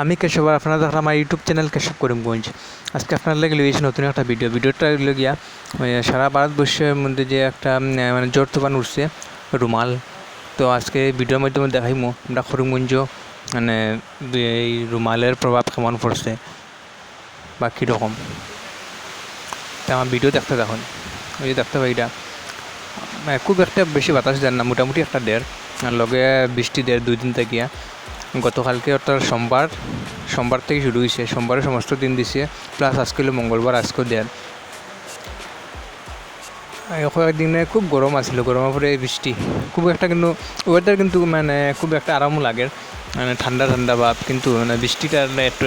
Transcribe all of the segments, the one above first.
আমি কেশব আর আপনারা দেখলাম আমার ইউটিউব চ্যানেল কেশব করিমগঞ্জ। আজকে আপনার লাগে লিয়েছি নতুন একটা ভিডিও। ভিডিওটা হলো গিয়া সারা ভারতবর্ষের মধ্যে যে একটা মানে জোর তুফান উঠছে, রুমাল। তো আজকে ভিডিওর মাধ্যমে দেখাইমো, আমরা করিমগঞ্জ মানে এই রুমালের প্রভাব কেমন পড়ছে বা কীরকম। তা আমার ভিডিও দেখতে দেখুন ওই যে দেখতে পাই এটা। মানে খুব একটা বেশি বাতাস দেন না, মোটামুটি একটা দেড়। লগে বৃষ্টি দেড় দুই দিন থাকিয়া। গতকালকে অর্থাৎ সোমবার সোমবার থেকে শুরু হয়েছে, সোমবারে সমস্ত দিন দিছে প্লাস আজকে হলো মঙ্গলবার, আজকেও দেন। কয়েকদিনে খুব গরম আছিল, গরমের পরে বৃষ্টি। খুব একটা কিন্তু ওয়েদার কিন্তু মানে খুব একটা আরামও লাগে। মানে ঠান্ডা ঠান্ডা ভাব কিন্তু মানে বৃষ্টিটা একটু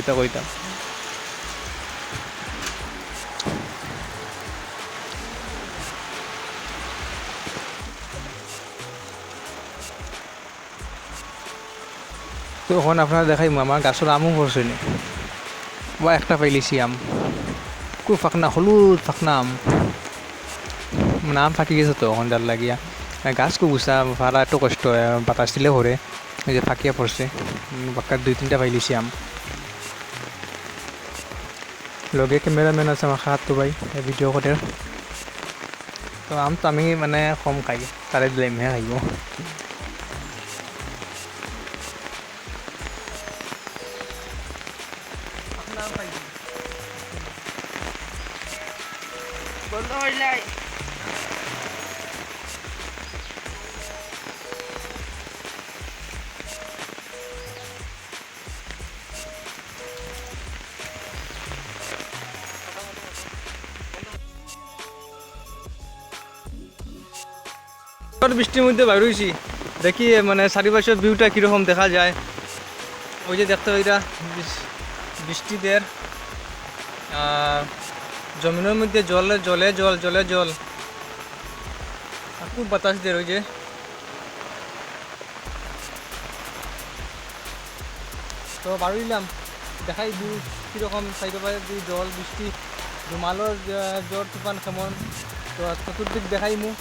এটা কইতাম। তো এখন আপনারা দেখাই আমার গাছের আমও পড়ছে নি। বা একটা পাইলিছি আম। খুব ফাঁকনা হলুদ ফাঁকনা আম। মানে আম ফাঁকি গেছে তো এখন ডাল লাগিয়া। গাছ খুব উঁচা ভাড়া একটু কষ্ট বাতাস দিলে ভরে এই যে ফাঁকিয়া পড়ছে উম, বাক্কার দুই তিনটা পাইলিছি আম। লগে ক্যামেরাম্যান আছে আমার খাত তো ভাই ভিডিঅ' করে তো আমটো আমি মানে কম খাই তাৰে বৃষ্টির মধ্যে বাইর হয়েছি দেখি মানে চারিপাশের ভিউটা কীরকম দেখা যায়। ওই যে দেখতে বৃষ- বৃষ্টিদের জমিনের মধ্যে জলে জলে জল জলে জল। খুব বাতাস দিয়ে ওই যে। তো বাড়িলাম দেখাই ভিউ কীরকম চারিপাশে দি জল, বৃষ্টি রুমালোর জ- জ্বর, তুফান, কেমন? তো চতুর্দিক দেখাই মু।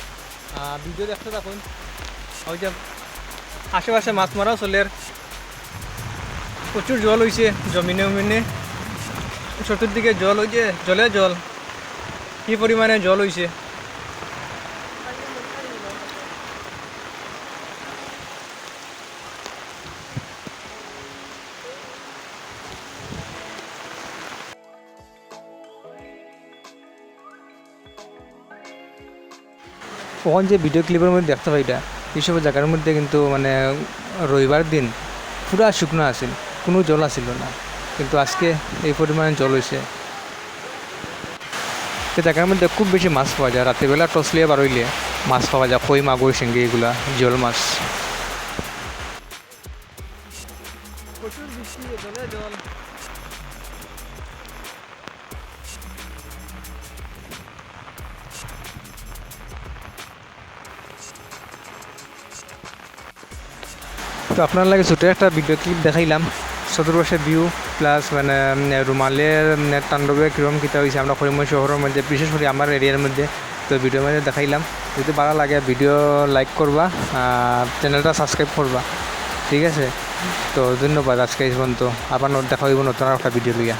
ভিডিও দেখতে থাকুন। ওই যে আশেপাশে মাছ মারাও চলের প্রচুর জল হয়েছে জমিনে উমিনে। চতুর্দিকে জল হয়েছে জলে জল। কি পরিমাণে জল হয়েছে তখন যে ভিডিও ক্লিপের মধ্যে দেখতে পাই এটা, এইসব জায়গার মধ্যে কিন্তু মানে রবিবার দিন পুরা শুকনো আছিল কোনো জল আছিল না, কিন্তু আজকে এই পরিমাণে জল হয়েছে জায়গার মধ্যে খুব বেশি মাছ পাওয়া যায়। রাত্রিবেলা টস লিয়ে বারইলে মাছ পাওয়া যায় কই মাগুর, শিঙ্গি এগুলা, জল মাছ। তো আপনার লাগে ছোটো একটা ভিডিও ক্লিপ দেখাইলাম। চতুর্পাশে ভিউ প্লাস মানে রুমালের তাণ্ডবে কীরকম কীটা হয়েছে আমরা করিমগঞ্জ শহরের মধ্যে, বিশেষ করে আমার এরিয়ার মধ্যে। তো ভিডিওর মধ্যে দেখাইলাম যদি ভালো লাগে ভিডিও লাইক করবা চ্যানেলটা সাবস্ক্রাইব করবা ঠিক আছে? তো ধন্যবাদ আজকে এই পর্যন্ত আবার দেখা হইব নতুন একটা ভিডিও লইয়া